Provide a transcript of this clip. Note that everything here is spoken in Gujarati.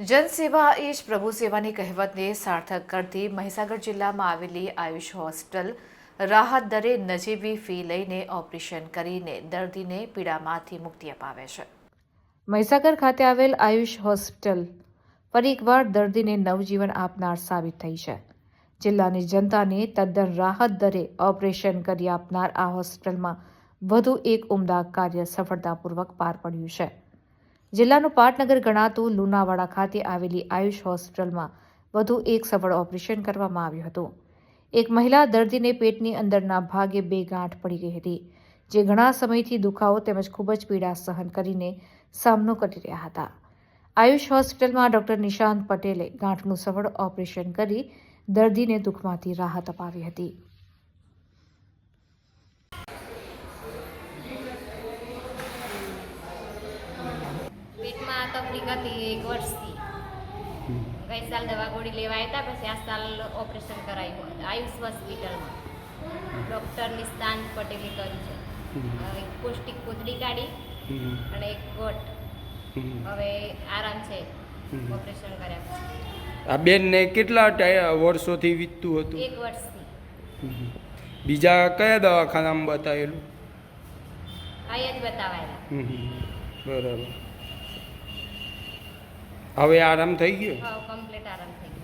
જનસેવા એ જ પ્રભુ સેવાની કહેવતને સાર્થક કરતી મહીસાગર જિલ્લામાં આવેલી આયુષ હોસ્પિટલ રાહત દરે નજીવી ફી લઈને ઓપરેશન કરીને દર્દીને પીડામાંથી મુક્તિ અપાવે છે. મહીસાગર ખાતે આવેલ આયુષ હોસ્પિટલ ફરી એકવાર દર્દીને નવજીવન આપનાર સાબિત થઈ છે. જિલ્લાની જનતાને તદ્દન રાહત દરે ઓપરેશન કરી આપનાર આ હોસ્પિટલમાં વધુ એક ઉમદા કાર્ય સફળતાપૂર્વક પાર પડ્યું છે. જિલ્લાનું પાટનગર ગણાતું લુણાવાડા ખાતે આવેલી આયુષ હોસ્પિટલમાં વધુ એક સફળ ઓપરેશન કરવામાં આવ્યું હતું. એક મહિલા દર્દીને પેટની અંદરના ભાગે બે ગાંઠ પડી ગઈ હતી, જે ઘણા સમયથી દુખાવો તેમજ ખૂબ જ પીડા સહન કરીને સામનો કરી રહ્યા હતા. આયુષ હોસ્પિટલમાં ડોક્ટર નિશાંત પટેલે ગાંઠનું સફળ ઓપરેશન કરી દર્દીને દુઃખમાંથી રાહત અપાવી હતી. તકલીફ હતી એક વર્ષથી. ગઈ સાલ દવા ગોળી લેવા આવ્યા હતા પછી આ સાલ ઓપરેશન કરાવ્યું આયુષ હોસ્પિટલમાં. ડૉક્ટર નિસ્તાન પટેલે કર્યું છે. હવે એક પૌષ્ટિક કોથળી કાઢી અને એક ગોટ હવે આરામ છે ઓપરેશન કર્યા પછી. આ બેનને કેટલા વર્ષોથી વીતતું હતું? એક વર્ષથી. બીજા કયા દવાખાનામાં બતાવેલું? આ જ બતાવાયેલા. બરાબર. હવે આરામ થઈ ગયો? કમ્પ્લીટ આરામ થઈ ગયો.